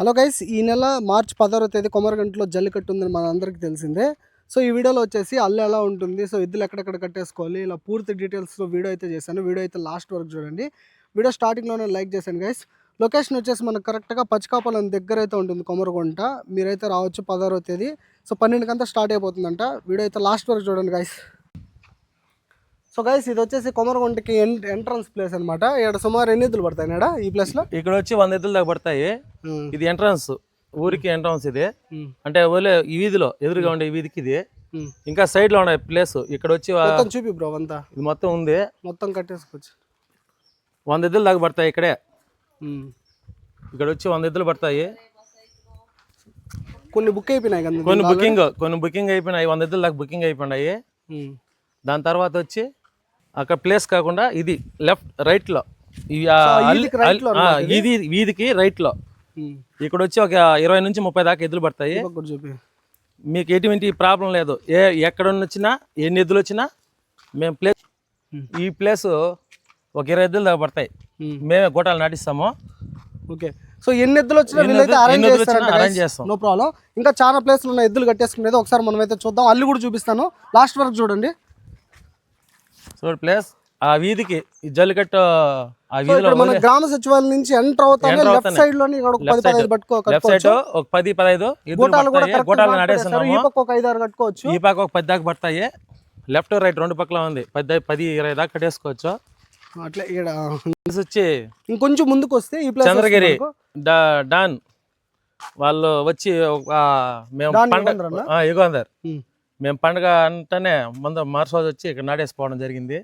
Hello guys ఈ నెల మార్చి పదహారో తేదీ కొమరగంటలో జల్లికట్టు ఉందని మన అందరికీ తెలిసిందే. సో ఈ వీడియోలో వచ్చేసి అల్లు ఎలా ఉంటుంది సో ఇద్దులు ఎక్కడెక్కడ కట్టేసుకోవాలి ఇలా పూర్తి డీటెయిల్స్లో వీడియో అయితే చేశాను. వీడియో అయితే లాస్ట్ వరకు చూడండి. వీడియో స్టార్టింగ్లోనే లైక్ చేశాను గైస్. లొకేషన్ వచ్చేసి మనకు కరెక్ట్గా పచ్చికాపాలెం దగ్గర అయితే ఉంటుంది కొమరగుంట. మీరైతే రావచ్చు పదహారో తేదీ. సో పన్నెండుకంతా స్టార్ట్ అయిపోతుందంట. వీడియో అయితే లాస్ట్ వరకు చూడండి గైస్. సో గైస్ ఇది వచ్చేసి కొమరగుంటకి ఎంట్రన్స్ ప్లేస్ అనమాట ఇక్కడ సుమారు ఎన్ని ఎద్దులు పడతాయి ఈడ ఈ ప్లేస్లో ఇక్కడ వచ్చి వంద ఎద్దులు దాకా పడతాయి. ఇది ఎంట్రన్స్ ఊరికి ఎంట్రన్స్ ఇది. అంటే ఓలే ఈ వీధిలో ఎదురుగా ఉండే ఈ వీధికి ఇది. ఇంకా సైడ్లో ఉండే ప్లేస్ ఇక్కడ వచ్చి మొత్తం చూపి బ్రో అంతా. ఇది మొత్తం ఉంది. మొత్తం కట్టేసుకోవచ్చు. వంద ఎద్దులు దాకా పడతాయి ఇక్కడే. ఇక్కడ వచ్చి వంద ఎద్దులు పడతాయి. కొన్ని బుక్ అయిపోయినాయి కొన్ని బుకింగ్ కొన్ని బుకింగ్ అయిపోయినాయి. వంద ఎద్దులు దాకా బుకింగ్ అయిపోయినాయి. దాని తర్వాత వచ్చి అక్కడ ప్లేస్ కాకుండా ఇది లెఫ్ట్ రైట్లో ఈ ఆ సో అల్లి- వీధికి right లో అల్లి- ఆ, ఇది వీధికి రైట్లో ఉమ్. ఇక్కడ వచ్చి ఒక ఇరవై నుంచి ముప్పై దాకా ఎద్దులు పడతాయి. మీకు ఎటువంటి ప్రాబ్లం లేదు. ఏ ఎక్కడ వచ్చినా ఎన్ని ఎద్దులు వచ్చినా మేము ప్లేస్ ఈ ప్లేస్ ఒక ఇరవై ఎద్దులు దాకా పడతాయి. మేమే గోటాలు నాటిస్తాము. ఓకే. సో ఎన్ని ఎద్దులు వచ్చినా వీళ్ళైతే అరేంజ్ చేస్తాం. నో ప్రాబ్లం ఇంకా చాలా ప్లేస్లు ఉన్నాయి ఎద్దులు కట్టేసుకునేది ఒకసారి మనం అయితే చూద్దాం. అల్లు కూడా చూపిస్తాను. లాస్ట్ వరకు చూడండి. సో ప్లేస్ ఆ వీధికి ఈ జల్లికట్టు ఆ వీధిలో మన గ్రామ సచివాలయం నుంచి ఎంటర్ అవుతానే లెఫ్ట్. సైడ్లోని ఇక్కడ ఒక పది లెఫ్ట్ సైడ్ పదిహేను పట్టుకో లెఫ్ట్ సైడ్ ఒక పది పదహైదు ఎద్దులు గోటాలు కూడా పడతాయి. కరెక్ట్ గోటాలు ఈ పక్క ఒక ఐదు ఆరు కట్టుకోవచ్చు. ఈ పక్క ఒక పది దాకా పడతాయి. లెఫ్ట్ రైట్ రెండు పక్కల ఉంది. పది పది ఇరవై దాకా కట్టేసుకోవచ్చు. అట్లా ఇక్కడ వచ్చి ఇంకొంచెం ముందుకు వస్తే ఈ ప్లేస్ చంద్రగిరి డాన్. వాళ్ళు వచ్చి మేము పండగ యుగంధరనా? మేము పండగ అంటేనే ముందు మార్చి రోజు వచ్చి ఇక్కడ నాటేసుకోవడం జరిగింది.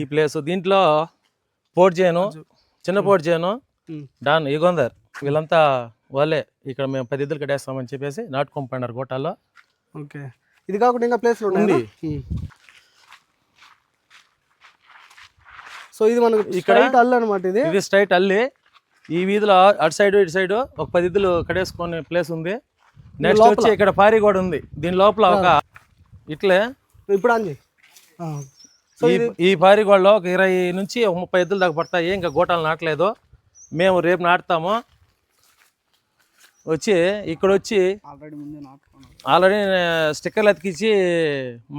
ఈ ప్లేస్ దీంట్లో పోర్ట్ చేయను చిన్న పోర్ట్ చేయను. డాన్ యుగంధర్ వీళ్ళంతా వాళ్ళే. ఇక్కడ మేము పది ఇద్దరు కట్టేస్తామని చెప్పేసి నాటుకొని పోయినారు గోటాల్లో ఓకే. ఇది కాకుండా ఇంకా ఉన్నాయి? ఉంది. సో ఇది మనకు ఇక్కడ అల్లు అనమాట ఇది. ఇది స్ట్రైట్ అల్లి. ఈ వీధిలో అటు సైడ్ ఇటు సైడ్ ఒక పది ఇద్దరు కట్టేసుకునే ప్లేస్ ఉంది. నెక్స్ట్ వచ్చి ఇక్కడ పారి కూడా ఉంది. దీని లోపల ఒక ఇట్లే. ఇప్పుడు అంది ఈ ఈ పారిగోడలో ఒక ఇరవై నుంచి ముప్పై ఎద్దులు దాకా పడతాయి. ఇంకా గోటాలు నాటలేదు. మేము రేపు నాటుతాము. వచ్చి ఇక్కడ వచ్చి ఆల్రెడీ ముందే నాటుకున్నాను ఆల్రెడీ స్టిక్కర్లు అతికించి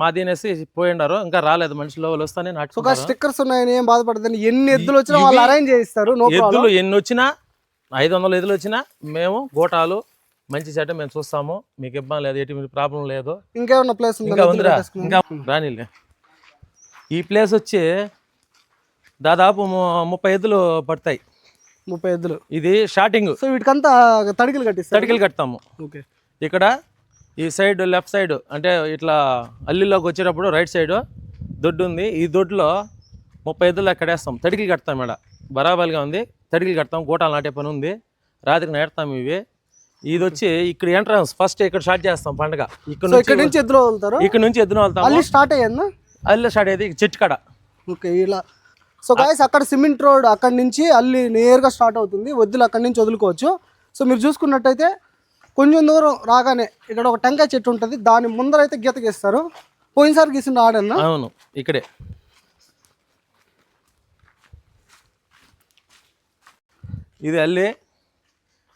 మాది అనేసి పోయిండారు ఇంకా రాలేదు. మనుషులు వాళ్ళు వస్తానే సో నాటుకుంటారు. స్టిక్కర్స్ ఉన్నాయని ఏం బాధపడదండి ఎన్ని ఎద్దులు వచ్చినా వాళ్ళు అరేంజ్ చేయిస్తారు. నో ఎద్దులు ఎన్ని వచ్చినా ఐదు వందల ఎద్దులు వచ్చినా మేము గోటాలు మంచి చెడ్డ మేము చూస్తాము. మీకు ఇబ్బంది లేదు ఎటువంటి ప్రాబ్లం లేదు. ఇంకేమన్నా ప్లేస్ ఇంకా ఉందా ఉందిరా. ఇంకా రానిలే. ఈ ప్లేస్ వచ్చి దాదాపు ముప్పై ఎద్దులు పడతాయి. ముప్పై ఎద్దులు ఇది స్టార్టింగ్ సో వీటికంతా తడికలు కట్టిస్తారు? తడికలు కడతాము. ఓకే ఇక్కడ ఈ సైడ్ లెఫ్ట్ సైడ్ అంటే ఇట్లా అల్లిలోకి వచ్చేటప్పుడు రైట్ సైడ్ దొడ్డు ఉంది. ఈ దొడ్లో ముప్పై ఎద్దులు కడేస్తాం తడికలు కడతాం ఇక్కడ బరాబర్గా ఉంది. తడికలు కడతాం. గోటాలు నాటే పని ఉంది. రాత్రికి నేడతాం ఇవి. ఇది వచ్చి ఇక్కడ ఎంట్రన్స్ ఫస్ట్ ఇక్కడ స్టార్ట్ చేస్తాం పండగ. ఇక్కడ ఇక్కడ నుంచి ఎద్దులు వదులుతారు ఇక్కడ నుంచి ఎద్దున వెళ్తాము. అల్లి స్టార్ట్ అయ్యిందా? అల్లి స్టార్ట్ అయ్యేది చెట్టు కాడ. ఓకే ఇలా. సో గాయస్ అక్కడ సిమెంట్ రోడ్ అక్కడ నుంచి అల్లి నేరుగా స్టార్ట్ అవుతుంది. వద్దులు అక్కడి నుంచి వదులుకోవచ్చు. సో మీరు చూసుకున్నట్టయితే కొంచెం దూరం రాగానే ఇక్కడ ఒక టెంకాయ చెట్టు ఉంటుంది. దాని ముందర అయితే గీత గీస్తారు. పోయినసారి గీసిన ఆడన్నా అవును ఇక్కడే. ఇది అల్లి.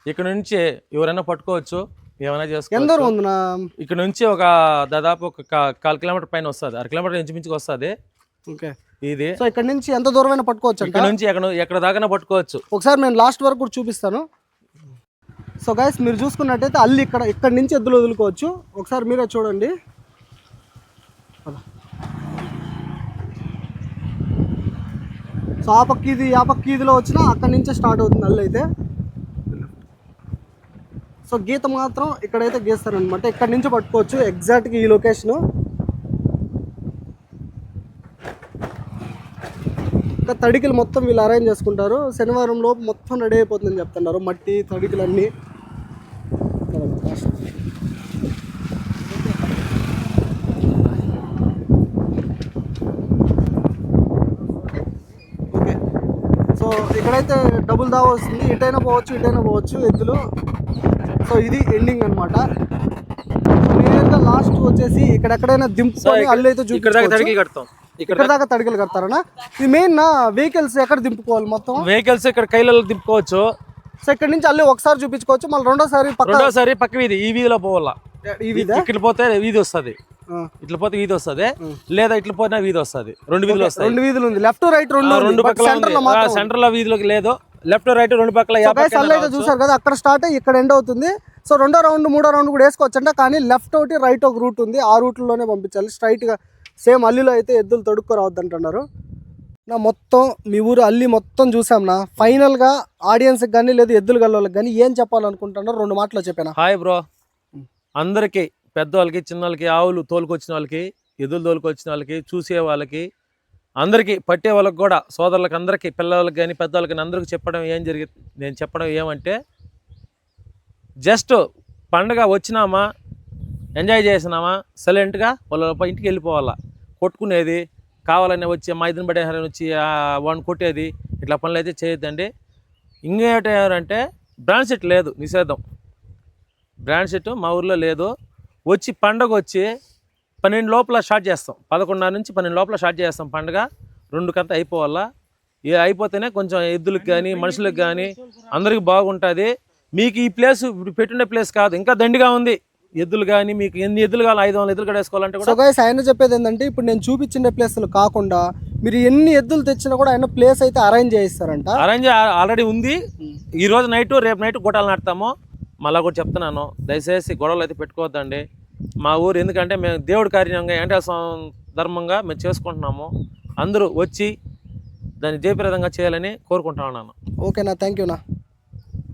ఇక్కడ నుంచి ఎవరైనా పట్టుకోవచ్చు ఏమైనా దూరం ఉంది నా ఇక్కడ నుంచి ఒక దాదాపు ఒక కా- కాల్ కిలోమీటర్ పైన వస్తుంది. అర కిలోమీటర్ ఇంచుమించుకు వస్తుంది. ఓకే. ఇది. సో ఇక్కడ నుంచి ఎంత దూరమైనా పట్టుకోవచ్చు ఇక్కడ నుంచి ఎక్కడ ఎక్కడ దాకా పట్టుకోవచ్చు. ఒకసారి నేను లాస్ట్ వరకు కూడా చూపిస్తాను. సో గైస్ మీరు చూసుకున్నట్టయితే అల్లి ఇక్కడ ఇక్కడ నుంచి ఎద్దులు వదులుకోవచ్చు. ఒకసారి మీరే చూడండి. పద. సో ఆ పక్క ఇది ఆ పక్క ఇదిలో వచ్చినా అక్కడి నుంచే స్టార్ట్ అవుతుంది అల్లి అయితే. సో గీత మాత్రం ఇక్కడైతే గీస్తారనమాట ఇక్కడ నుంచి పట్టుకోవచ్చు ఎగ్జాక్ట్గా ఈ లొకేషను. ఇంకా తడికలు మొత్తం వీళ్ళు అరేంజ్ చేసుకుంటారు. శనివారం లోపు మొత్తం రెడీ అయిపోతుందని చెప్తున్నారు. మట్టి తడికలు అన్నీ ఓకే. సో ఇక్కడైతే డబుల్ దావా వస్తుంది ఇటైనా పోవచ్చు ఇటైనా పోవచ్చు ఎద్దులు. సో ఇది ఎండింగ్ అనమాట నేరుగా లాస్ట్ వచ్చేసి ఇక్కడెక్కడైనా దింపుకొని అల్లు అయితే ఇక్కడ చూపించుకోవచ్చు. కడతాం. ఇక్కడ ఇక్కడ దాకా తడికలు కడతారనా? ఇది మెయిన్ నా వెహికల్స్ ఎక్కడ దింపుకోవాలి మొత్తం? వెహికల్స్ ఇక్కడ కైలలో దింపుకోవచ్చు. సో ఇక్కడ నుంచి అల్లి ఒకసారి చూపించుకోవచ్చు. మళ్ళీ రెండోసారి పక్క రెండోసారి పక్క వీధి ఈ వీధిలో పోవాలా? ఈ వీధా? ఇట్లా పోతే వీధి వస్తుంది. ఇట్లా పోతే వీధి వస్తుంది. లేదా ఇట్లా పోతే వీధి వస్తుంది. రెండు వీధులు వస్తాయి. రెండు వీధులు ఉంది. లెఫ్ట్ రైట్ రెండు రెండు సెంటర్లో వీధిలోకి లేదు. లెఫ్ట్ రైట్ రెండు పక్కల రావచ్చు. చూసారు కదా అక్కడ స్టార్ట్ అయ్యి ఇక్కడ ఎండ్ అవుతుంది. సో రెండో రౌండ్ మూడో రౌండ్ కూడా వేసుకోవచ్చు అంటే కానీ లెఫ్ట్ ఒకటి రైట్ ఒక రూట్ ఉంది. ఆ రూట్లోనే పంపించాలి. స్ట్రైట్గా సేమ్ అల్లిలో అయితే ఎద్దులు తొడుక్కు రావద్దు అంటున్నారు నా మొత్తం మీ ఊరు అల్లి మొత్తం చూసాం నా. ఫైనల్గా ఆడియన్స్ కానీ లేదు ఎద్దులు గల్లోళ్ళకి కానీ ఏం చెప్పాలనుకుంటున్నారు రెండు మాటలు చెప్పాను? హాయ్ బ్రో అందరికీ పెద్దవాళ్ళకి చిన్నవాళ్ళకి ఆవులు తోలుకొచ్చిన వాళ్ళకి ఎదురు తోలుకొచ్చిన వాళ్ళకి చూసే వాళ్ళకి అందరికీ పట్టే వాళ్ళకి కూడా సోదరులకు అందరికీ పిల్లలకి కానీ పెద్దవాళ్ళకి కానీ అందరికీ చెప్పడం ఏం జరిగి నేను చెప్పడం ఏమంటే జస్ట్ పండగ వచ్చినామా ఎంజాయ్ చేసినామా సైలెంట్గా వాళ్ళ ఇంటికి వెళ్ళిపోవాలా. కొట్టుకునేది కావాలని వచ్చి మా ఇద్దరిని పడేసారని వచ్చి వాడిని కొట్టేది ఇట్లా పనులు అయితే చేయొద్దండి. ఇంకేంటంటే బ్రాండ్ సెట్ లేదు నిషేధం. బ్రాండ్ సెట్ మా ఊర్లో లేదు. వచ్చి పండగ వచ్చి పన్నెండు లోపల స్టార్ట్ చేస్తాం. పదకొండున్నర నుంచి పన్నెండు లోపల స్టార్ట్ చేస్తాం పండగ. రెండు కంత అయిపోవాలా? ఏ అయిపోతేనే కొంచెం ఎద్దులకు కానీ మనుషులకు కానీ అందరికి బాగుంటుంది. మీకు ఈ ప్లేస్ ఇప్పుడు పెట్టుండే ప్లేస్ కాదు. ఇంకా దండిగా ఉంది. ఎద్దులు కానీ మీకు ఎన్ని ఎద్దులు కావాలి ఐదు వందల ఎద్దులు కడేసుకోవాలంటే కూడా ఆయన చెప్పేది ఏంటంటే ఇప్పుడు నేను చూపించిన ప్లేస్లు కాకుండా మీరు ఎన్ని ఎద్దులు తెచ్చినా కూడా ఆయన ప్లేస్ అయితే అరేంజ్ చేయిస్తారంట. అరేంజ్ ఆల్రెడీ ఉంది. ఈ రోజు నైట్ రేపు నైట్ గొడవలు నాటుతాము. మళ్ళా కూడా చెప్తున్నాను. దయచేసి గొడవలు అయితే పెట్టుకోవద్దండి. మా ఊరు ఎందుకంటే మేము దేవుడి కార్యంగా వెంకటేశ్వర ధర్మంగా మేము చేసుకుంటున్నాము. అందరూ వచ్చి దాన్ని జయప్రదంగా చేయాలని కోరుకుంటా ఉన్నాను. ఓకేనా థ్యాంక్ యూనా